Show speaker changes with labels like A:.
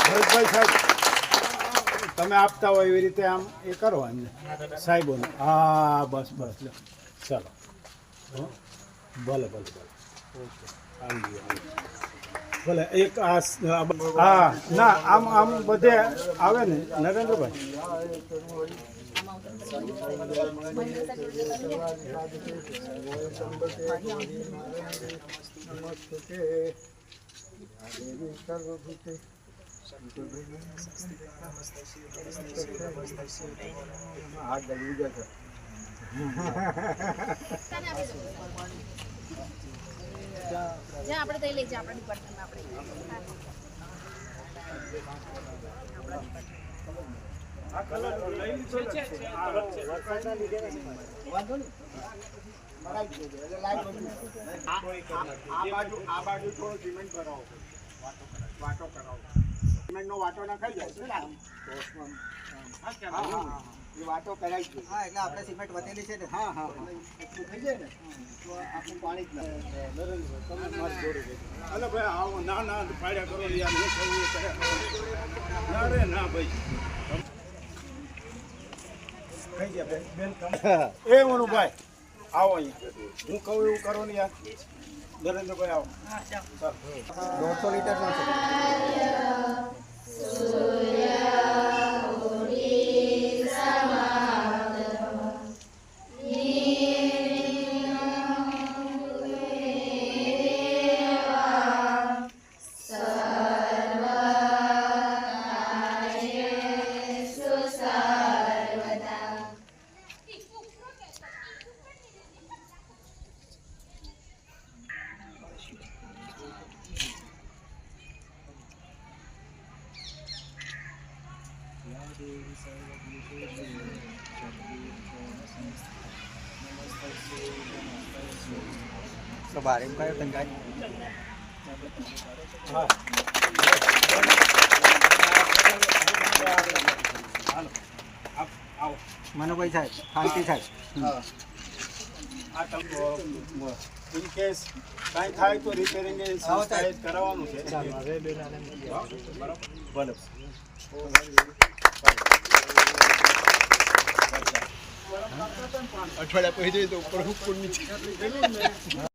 A: ભરતભાઈ સાહેબ તમે આપતા હોય એવી રીતે આમ એ કરો એમને. સાહેબોને. હા બસ બસ. ચાલો. હો? ભલે ભલે ભલે. ઓકે. આવી ગયો ભલે એક આ હા ના આમ આમ બધે આવે ને નરેન્દ્રભાઈ?
B: જ્યાં આપણે તઈ લઈ જાય આપણા ડિપાર્ટમેન્ટમાં આપણે.
A: આ બાજુ આ બાજુ થોડો સિમેન્ટ ભરાવો વાટો કરાવો સિમેન્ટનો વાટો નખાઈ જાય વાટો કરાવી ગયો
C: હા. એટલે આપણે સિમેન્ટ વધેલી છે ને
A: હા. હા એટલું થઈ જાય ને તો આપણું પાણી જ ના અલે ભાઈ. આવો ના ના પાડ્યા કરો યાર હું કહું ના રે ના ભાઈ થઈ ગયા બેન એ મનુભાઈ આવો અહીંયા હું કહું એવું કરો ને યાર. નરેન્દ્રભાઈ આવો.
C: દોઢસો લીટરનો છે તો બારે કયો ટંકાય
A: આવો
C: મનુભાઈ સાહેબ શાંતિ સાહેબ
A: આ તમે ઇન કેસ કાંઈ થાય તો રિપેરિંગ સંસ્થાએ કરાવવાનું છે. બરાબર.
C: અઠવાડિયા પછી તો પ્રભુ નીચે